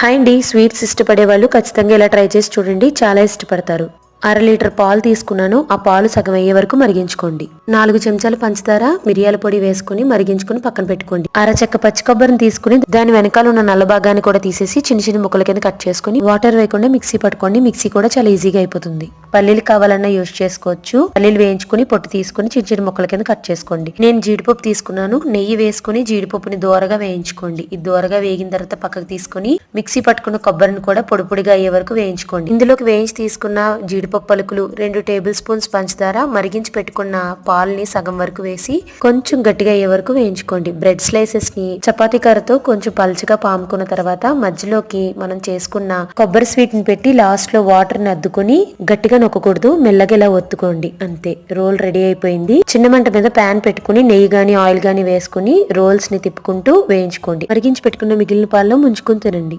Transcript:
Hi అండి sweets ఇష్టపడే వాళ్ళు ఖచ్చితంగా ఇలా ట్రై చేసి చూడండి చాలా ఇష్టపడతారు. అర లీటర్ పాలు తీసుకున్నాను. ఆ పాలు సగం అయ్యే వరకు మరిగించుకోండి. నాలుగు చెంచాలు పంచదార మిరియాల పొడి వేసుకుని మరిగించుకుని పక్కన పెట్టుకోండి. అర చెక్క పచ్చి కొబ్బరిని తీసుకుని దాని వెనకాల ఉన్న నల్ల భాగాన్ని కూడా తీసేసి చిన్న చిన్న ముక్కల కింద కట్ చేసుకుని వాటర్ వేయకుండా మిక్సీ పట్టుకోండి. మిక్సీ కూడా చాలా ఈజీగా అయిపోతుంది. పల్లీలు కావాలన్నా యూస్ చేసుకోవచ్చు. పల్లీలు వేయించుకుని పొట్టు తీసుకుని చిన్న చిన్న ముక్కల కింద కట్ చేసుకోండి. నేను జీడిపప్పు తీసుకున్నాను. నెయ్యి వేసుకుని జీడిపప్పుని దోరగా వేయించుకోండి. ఇది దోరగా వేగిన తర్వాత పక్కకు తీసుకుని మిక్సీ పట్టుకున్న కొబ్బరిని కూడా పొడి పొడిగా అయ్యే వరకు వేయించుకోండి. ఇందులోకి వేయించి తీసుకున్న జీడిపప్పు పలుకులు రెండు టేబుల్ స్పూన్స్ పంచదార మరిగించి పెట్టుకున్న పాలని సగం వరకు వేసి కొంచెం గట్టిగా అయ్యే వరకు వేయించుకోండి. బ్రెడ్ స్లైసెస్ని చపాతీ కర్రతో కొంచెం పలుచగా పాముకున్న తర్వాత మధ్యలోకి మనం చేసుకున్న కొబ్బరి స్వీట్ని పెట్టి లాస్ట్లో వాటర్ని అద్దుకుని గట్టిగా నొక్కకూడదు. మెల్లగా ఇలా ఒత్తుకోండి. అంతే. రోల్ రెడీ అయిపోయింది. చిన్న మంట మీద ప్యాన్ పెట్టుకుని నెయ్యి గాని ఆయిల్ గాని వేసుకుని రోల్స్ని తిప్పుకుంటూ వేయించుకోండి. మరిగించి పెట్టుకున్న మిగిలిన పాలలో ముంచుకుని తినండి.